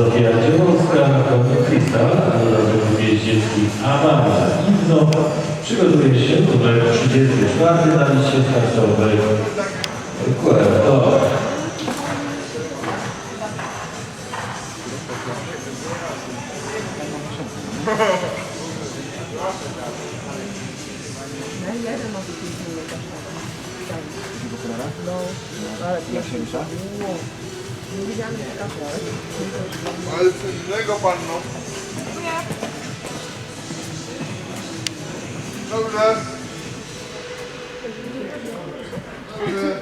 Sofia Natomiast Krystal, razem z jeździeckim Amanda Inno przygotuje się numer 34 na liście startowej. Kuerto. No ale Ale co innego pan no. Dobrze. Dobrze.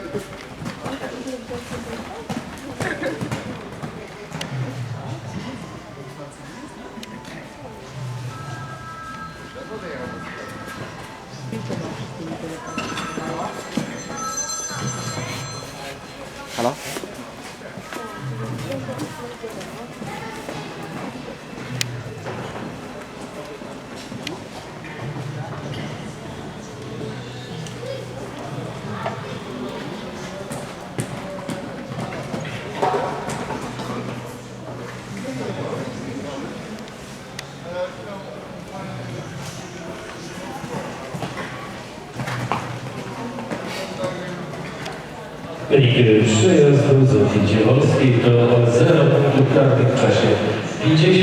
Halo? そうですね。Wynik przejazdu Zofii Dziewowskiej to 0 punktów karnych w czasie 50